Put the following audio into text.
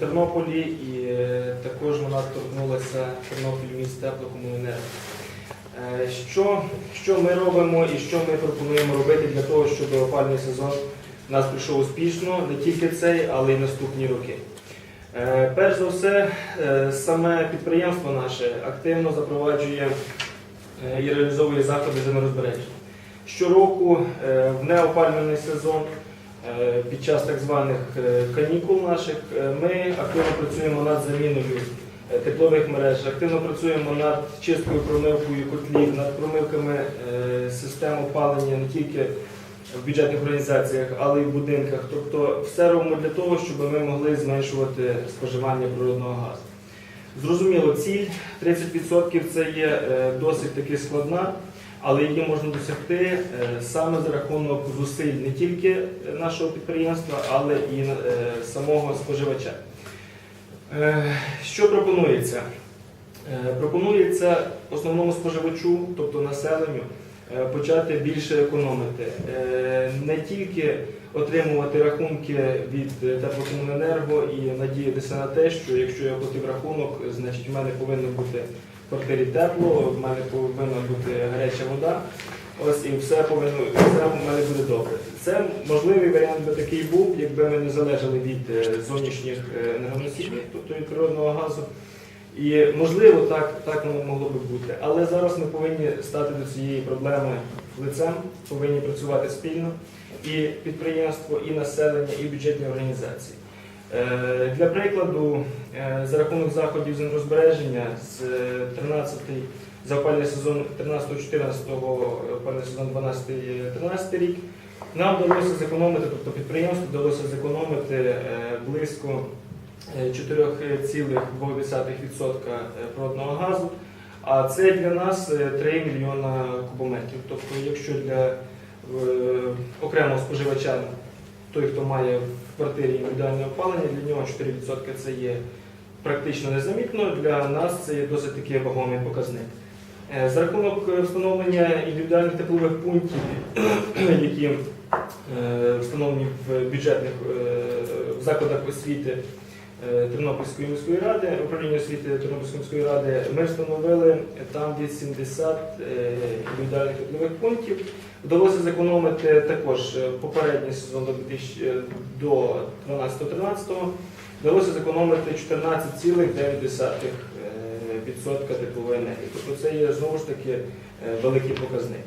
Тернополі і е, також вона торкнулася Тернопіль міст теплокомуненерго. Е, Що, що ми робимо і що ми пропонуємо робити для того, щоб опальний сезон у нас прийшов успішно, не тільки цей, але й наступні роки. Е, Перш за все, саме підприємство наше активно запроваджує і реалізовує заходи землерозбереження. Щороку в неопалювальний сезон під час так званих е, канікул наших е, ми активно працюємо над заміною е, теплових мереж, активно працюємо над чисткою промивкою котлів, над промивками е, систем опалення не тільки в бюджетних організаціях, але й в будинках. Тобто все робимо для того, щоб ми могли зменшувати споживання природного газу. Зрозуміло, ціль 30% це є е, досить таки складна, але її можна досягти е, саме за рахунок зусиль не тільки нашого підприємства, але і е, самого споживача. Е, Що пропонується? Пропонується основному споживачу, тобто населенню, почати більше економити. Не тільки отримувати рахунки від теплокомуненерго і надіятися на те, що якщо я платив рахунок, значить в мене повинно бути квартирі тепло, в мене повинна бути гаряча вода. Ось і все повинно все в мене буде добре. Це можливий варіант би такий був, якби ми не залежали від е, зовнішніх е, енергоносіїв, тобто від природного газу. І можливо, так, так воно могло би бути. Але зараз ми повинні стати до цієї проблеми лицем, повинні працювати спільно і підприємство, і населення, і бюджетні організації. Е, Для прикладу, е, за рахунок заходів з енергозбереження з 13-й за опальний сезон 13-14, опальний сезон 12-13 рік, нам вдалося зекономити, тобто підприємству вдалося зекономити е, близько е, 4,2% природного газу. А це для нас е, 3 мільйона кубометрів. Тобто, якщо для е, окремого споживача, той, хто має в квартирі індивідуальне опалення, для нього 4% це є практично незамітно. Для нас це є досить такий вагомий показник. Е, За рахунок е, встановлення індивідуальних теплових пунктів, які е, встановлені в бюджетних е, в закладах освіти е, Тернопільської міської ради, управління освіти Тернопільської міської ради, ми встановили там десь 70 е, індивідуальних теплових пунктів. Вдалося зекономити також е, попередній сезон до 2000, е, до 12-13, вдалося зекономити 14,9% теплової енергії. Тобто це є знову ж таки е, великий показник.